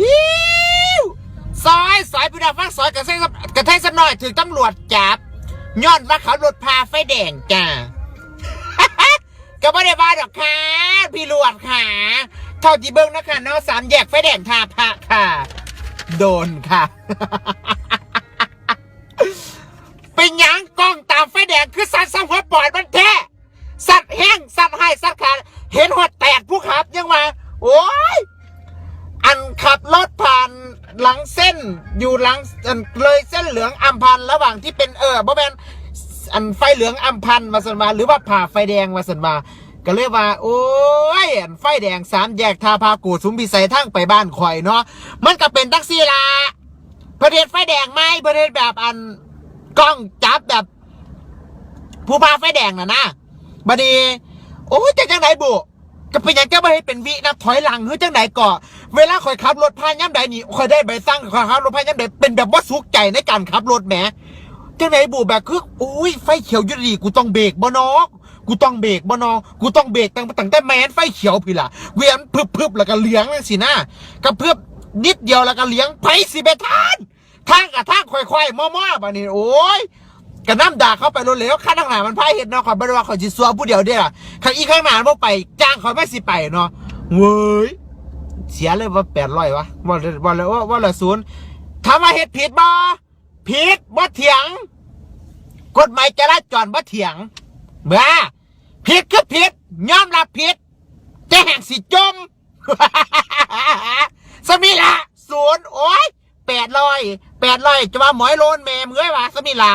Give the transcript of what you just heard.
ฮิวซอยซอยพี่ดาฟังซอยกระเซ็งกระเทงสักหน่อยถึงตำรวจจับย้อนว่าเขารถพาไฟแดงจ้าก็ไม่ได้ว่าดอกค่ะพี่ลวดค่ะเท่าที่เบิ้งนะคะเนาะสามแยกไฟแดงทาพระค่ะ โดนค่ะ เป็นยังกล้องตามไฟแดงคือสัตว์สังหัวปอดมันแท้สัตว์แห้งสัตว์ให้สัตว์ขาดเห็นหัวแตกผู้ขับยังมาโอ้ย อันขับรถผ่าน หลังเส้นอยู่หลังอันเลยเส้นเหลืองอัมพันธ์ระหว่างที่เป็นเออบ่แมนอันไฟเหลืองอัมพันธ์มาสันมาหรือว่าผ่าไฟแดงมาสันมาก็เลยว่า โอ้ยอันไฟแดงสามแยกทาพากูดสุมพิสัยทั้งไปบ้านข่อยเนาะมันก็เป็นตักซี่ละประเด็นไฟแดงไหมประเด็นแบบอันกล้องจับแบบ ผู้พาไฟแดงน่ะนะบัดนี้โอ้ยจะจังไหนบุ ก็เป็นอย่างแก้ไม่ให้เป็นวินะถอยหลังเฮ้ยจังไหนก่อเวลาคอยขับรถพานย่ำใดนี่คอยได้ใบสั่งคอยขับรถพานย่ำใดเป็นแบบว่าสุกใจในการขับรถแหมจังไหนบูแบบคืออุ้ยไฟเขียวยุดีกูต้องเบรกบ่นอกกูต้องเบรกบ่นอกูต้องเบรกตั้งตั้งแต่แมนไฟเขียวพี่ล่ะเวียนพึบพึบแล้วก็เลี้ยงนั่นสินะก็เพื่อนิดเดียวแล้วก็เลี้ยงไผสิเบทานทางกับทางค่อยๆมั่วๆบานี่โอ้ย กระน้ำด่าเข้าไปรถเร็วข้างทางหน้ามันพ่ายเห็นเนาะขอยบริวารขอยจิซัวผู้เดียวเด้อข้างอีข้างหน้าบ่ไป จ้างขอยไม่สิไปเนาะเว้ยเสียเลยว่าแปดร้อยวะว่าว่าว่าว่าว่าละศูนย์ทำมาเหตุผิดบ่ผิดบ่เถียง กฎหมายจราจรบ่เถียงเบ้าผิดคือผิดยอมรับผิดจะแห่งสิจมสมิละศูนย์โอ้ยแปดร้อยแปดร้อยจะว่าหมอยโลนแม่เมึงเอ้ยวะสมิละ